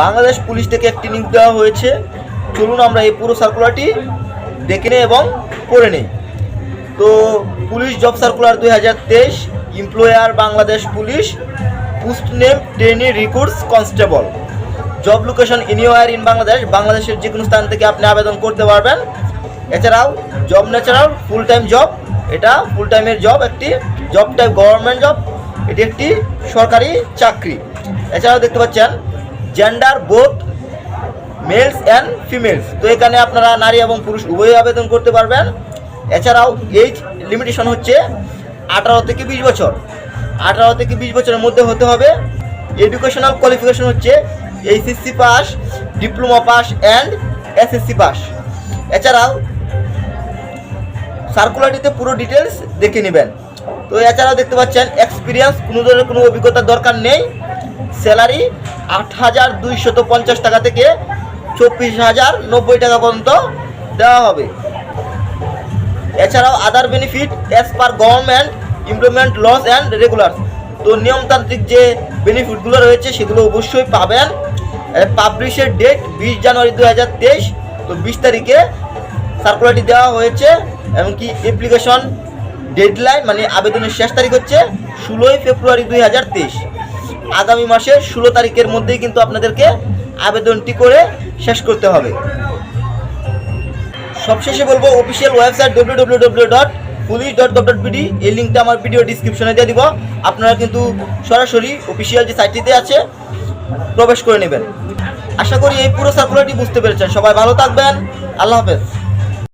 Bangladesh police থেকে একটি link দেওয়া হয়েছে। চলুন আমরা এই পুরো সার্কুলারটি দেখে নিই এবং পড়ে নিই। তো পুলিশ জব সার্কুলার দুই হাজার তেইশ employer Bangladesh police post name trainee recruits constable job location anywhere in Bangladesh, বাংলাদেশের যে কোনো স্থান থেকে আপনি আবেদন করতে পারবেন। এছাড়াও job natural full time job এটা ফুল টাইমের জব একটি জব টাইপ গভর্নমেন্ট জব এটি একটি সরকারি চাকরি। এছাড়াও দেখতে পাচ্ছেন gender both males and females তো এখানে আপনারা নারী এবং পুরুষ উভয়ই আবেদন করতে পারবেন। এছাড়াও এজ লিমিটেশন হচ্ছে আঠারো থেকে বিশ বছর। আঠারো থেকে বিশ বছরের মধ্যে হতে হবে। এডুকেশনাল কোয়ালিফিকেশন হচ্ছে HSC pass diploma pass and SSC pass এছাড়াও সার্কুলারটিতে পুরো ডিটেলস দেখে নেবেন। তো এছাড়াও দেখতে পাচ্ছেন এক্সপিরিয়েন্স কোনো ধরনের কোনো অভিজ্ঞতার দরকার নেই। স্যালারি আট হাজার পঞ্চাশ টাকা থেকে চব্বিশ হাজার নব্বই টাকা পর্যন্ত দেওয়া হবে। এছাড়াও other benefit as per government implement laws and regular তো নিয়মতান্ত্রিক যে বেনিফিটগুলো রয়েছে, সেগুলো অবশ্যই পাবেন। পাবলিশের ডেট বিশ জানুয়ারি দু হাজার তেইশ। তো বিশ তারিখে সার্কুলারটি দেওয়া হয়েছে এমনকি অ্যাপ্লিকেশন ডেডলাইন মানে আবেদনের শেষ তারিখ হচ্ছে ষোলোই ফেব্রুয়ারি দুই হাজার তেইশ। আগামী মাসের ষোলো তারিখের মধ্যেই কিন্তু আপনাদেরকে আবেদনটি করে শেষ করতে হবে। সবশেষে বলব official website W W W dot police dot gov dot BD এই লিঙ্কটা আমার ভিডিও ডিসক্রিপশনে দিয়ে দিব। আপনারা কিন্তু সরাসরি অফিসিয়াল যে সাইটটিতে আছে, প্রবেশ করে নেবেন। আশা করি এই পুরো সার্কুলারটি বুঝতে পেরেছেন। সবাই ভালো থাকবেন। আল্লাহ হাফেজ।